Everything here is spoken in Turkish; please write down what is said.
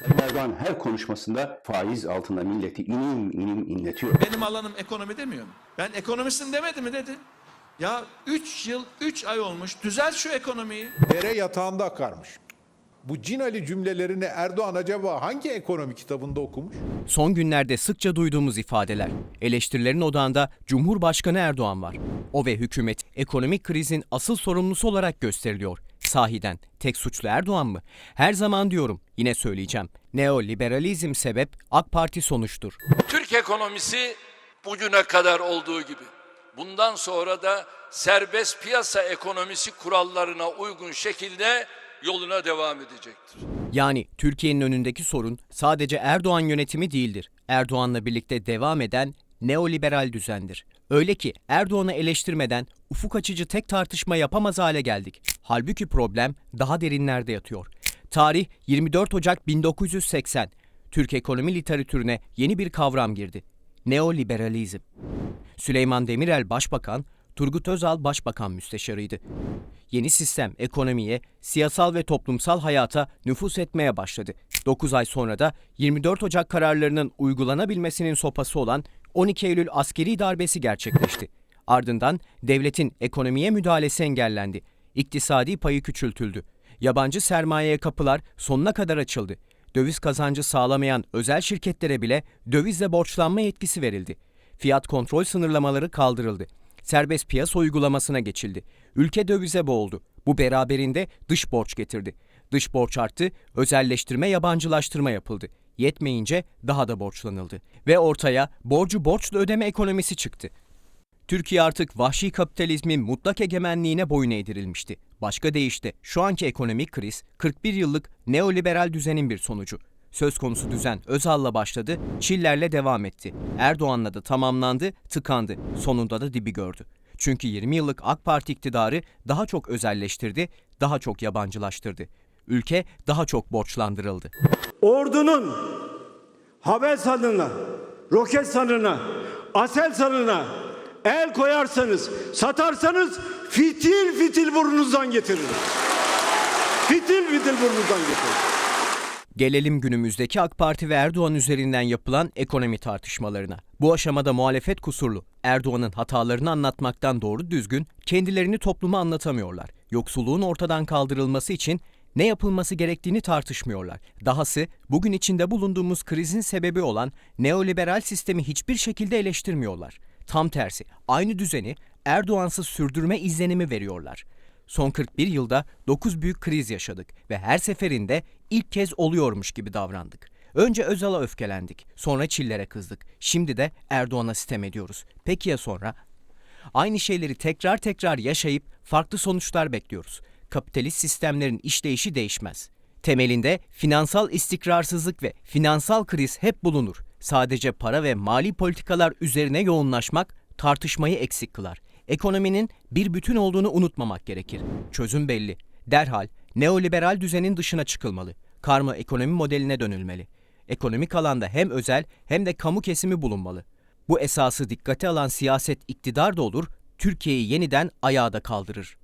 Sayın Erdoğan her konuşmasında faiz altında milleti inim inim inletiyor. Benim alanım ekonomi demiyor mu? Ben ekonomistim demedi mi dedi. Ya 3 yıl 3 ay olmuş düzelt şu ekonomiyi. Dere yatağında akarmış. Bu Cinali cümlelerini Erdoğan acaba hangi ekonomi kitabında okumuş? Son günlerde sıkça duyduğumuz ifadeler. Eleştirilerin odağında Cumhurbaşkanı Erdoğan var. O ve hükümet ekonomik krizin asıl sorumlusu olarak gösteriliyor. Sahiden tek suçlu Erdoğan mı? Her zaman diyorum, yine söyleyeceğim. Neoliberalizm sebep, AK Parti sonuçtur. Türk ekonomisi bugüne kadar olduğu gibi bundan sonra da serbest piyasa ekonomisi kurallarına uygun şekilde yoluna devam edecektir. Yani Türkiye'nin önündeki sorun sadece Erdoğan yönetimi değildir. Erdoğan'la birlikte devam eden neoliberal düzendir. Öyle ki Erdoğan'ı eleştirmeden ufuk açıcı tek tartışma yapamaz hale geldik. Halbuki problem daha derinlerde yatıyor. Tarih 24 Ocak 1980. Türk ekonomi literatürüne yeni bir kavram girdi. Neoliberalizm. Süleyman Demirel Başbakan, Turgut Özal Başbakan Müsteşarıydı. Yeni sistem ekonomiye, siyasal ve toplumsal hayata nüfus etmeye başladı. 9 ay sonra da 24 Ocak kararlarının uygulanabilmesinin sopası olan 12 Eylül askeri darbesi gerçekleşti. Ardından devletin ekonomiye müdahalesi engellendi. İktisadi payı küçültüldü. Yabancı sermayeye kapılar sonuna kadar açıldı. Döviz kazancı sağlamayan özel şirketlere bile dövizle borçlanma yetkisi verildi. Fiyat kontrol sınırlamaları kaldırıldı. Serbest piyasa uygulamasına geçildi. Ülke dövize boğuldu. Bu beraberinde dış borç getirdi. Dış borç arttı, özelleştirme, yabancılaştırma yapıldı. Yetmeyince daha da borçlanıldı. Ve ortaya borcu borçla ödeme ekonomisi çıktı. Türkiye artık vahşi kapitalizmin mutlak egemenliğine boyun eğdirilmişti. Başka deyişle şu anki ekonomik kriz 41 yıllık neoliberal düzenin bir sonucu. Söz konusu düzen Özal'la başladı, Çiller'le devam etti. Erdoğan'la da tamamlandı, tıkandı. Sonunda da dibi gördü. Çünkü 20 yıllık AK Parti iktidarı daha çok özelleştirdi, daha çok yabancılaştırdı. Ülke daha çok borçlandırıldı. ordunun Havelsan'ına, Roketsan'ına, Aselsan'ına el koyarsanız, satarsanız fitil fitil burnunuzdan getiririm. Fitil fitil burnunuzdan getiririm. Gelelim günümüzdeki AK Parti ve Erdoğan üzerinden yapılan ekonomi tartışmalarına. Bu aşamada muhalefet kusurlu. Erdoğan'ın hatalarını anlatmaktan doğru düzgün kendilerini topluma anlatamıyorlar. Yoksulluğun ortadan kaldırılması için ne yapılması gerektiğini tartışmıyorlar. Dahası bugün içinde bulunduğumuz krizin sebebi olan neoliberal sistemi hiçbir şekilde eleştirmiyorlar. Tam tersi aynı düzeni Erdoğansız sürdürme izlenimi veriyorlar. Son 41 yılda 9 büyük kriz yaşadık ve her seferinde ilk kez oluyormuş gibi davrandık. Önce Özal'a öfkelendik, sonra Çiller'e kızdık. Şimdi de Erdoğan'a sitem ediyoruz. Peki ya sonra? Aynı şeyleri tekrar tekrar yaşayıp farklı sonuçlar bekliyoruz. Kapitalist sistemlerin işleyişi değişmez. Temelinde finansal istikrarsızlık ve finansal kriz hep bulunur. Sadece para ve mali politikalar üzerine yoğunlaşmak tartışmayı eksik kılar. Ekonominin bir bütün olduğunu unutmamak gerekir. Çözüm belli. Derhal neoliberal düzenin dışına çıkılmalı. Karma ekonomi modeline dönülmeli. Ekonomik alanda hem özel hem de kamu kesimi bulunmalı. Bu esası dikkate alan siyaset iktidar da olur, Türkiye'yi yeniden ayağa da kaldırır.